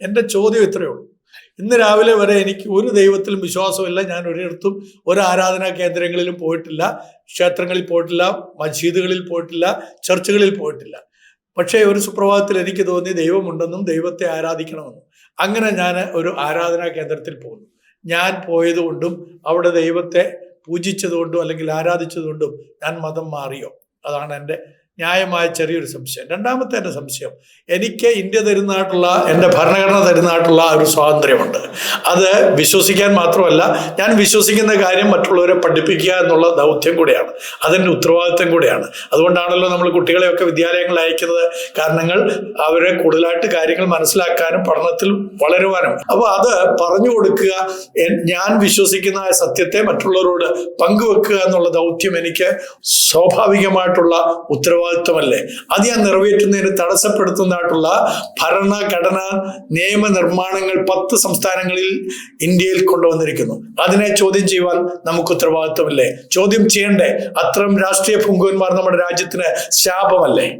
എന്റെ ചോദ്യം ഇത്രയേ ഉള്ളൂ. ഇന്ന് രാവിലെ വരെ എനിക്ക് ഒരു ദൈവത്തിലും വിശ്വാസമില്ല. ഞാൻ ഒരിടത്തും ഒരു ആരാധനാ കേന്ദ്രങ്ങളിലും പോയിട്ടില്ല. ക്ഷേത്രങ്ങളിൽ പോയിട്ടില്ല മസ്ജിദുകളിൽ പോയിട്ടില്ല ചർച്ചുകളിൽ പോയിട്ടില്ല. പക്ഷേ ഒരു സുപ്രഭാതത്തിൽ എനിക്ക് തോന്നി ദൈവമുണ്ടെന്നും ദൈവത്തെ ആരാധിക്കണമെന്നും. അങ്ങനെ ഞാൻ ഒരു ആരാധനാ കേന്ദ്രത്തിൽ പോകുന്നു. ഞാൻ പോയതുകൊണ്ടും അവിടെ ദൈവത്തെ പൂജിച്ചതുകൊണ്ടും അല്ലെങ്കിൽ ആരാധിച്ചതുകൊണ്ടും ഞാൻ മതം മാറിയോ? അതാണ് എന്റെ ന്യായമായ ചെറിയൊരു സംശയം. രണ്ടാമത്തെ എന്റെ സംശയം എനിക്ക് ഇന്ത്യ തരുന്നതായിട്ടുള്ള എന്റെ ഭരണഘടന തരുന്നതായിട്ടുള്ള ഒരു സ്വാതന്ത്ര്യമുണ്ട്. അത് വിശ്വസിക്കാൻ മാത്രമല്ല ഞാൻ വിശ്വസിക്കുന്ന കാര്യം മറ്റുള്ളവരെ പഠിപ്പിക്കുക എന്നുള്ള ദൗത്യം കൂടെയാണ്. അതിന്റെ ഉത്തരവാദിത്വം കൂടെയാണ്. അതുകൊണ്ടാണല്ലോ നമ്മൾ കുട്ടികളെയൊക്കെ വിദ്യാലയങ്ങളിൽ അയക്കുന്നത്. കാരണങ്ങൾ അവരെ കൂടുതലായിട്ട് കാര്യങ്ങൾ മനസ്സിലാക്കാനും പഠനത്തിൽ വളരുവാനും. അപ്പോൾ അത് പറഞ്ഞു കൊടുക്കുക ഞാൻ വിശ്വസിക്കുന്ന സത്യത്തെ മറ്റുള്ളവരോട് പങ്കുവെക്കുക എന്നുള്ള ദൗത്യം എനിക്ക് സ്വാഭാവികമായിട്ടുള്ള ഉത്തരവാദിത്വമല്ലേ? അത് ഞാൻ നിറവേറ്റുന്നതിന് തടസ്സപ്പെടുത്തുന്നതായിട്ടുള്ള ഭരണഘടന നിയമനിർമ്മാണങ്ങൾ പത്ത് സംസ്ഥാനങ്ങളിൽ ഇന്ത്യയിൽ കൊണ്ടുവന്നിരിക്കുന്നു. അതിനെ ചോദ്യം ചെയ്യുവാൻ നമുക്ക് ഉത്തരവാദിത്വമില്ലേ? ചോദ്യം ചെയ്യണ്ടേ? അത്തരം രാഷ്ട്രീയ പുങ്കുവന്മാർ നമ്മുടെ രാജ്യത്തിന് ശാപമല്ലേ?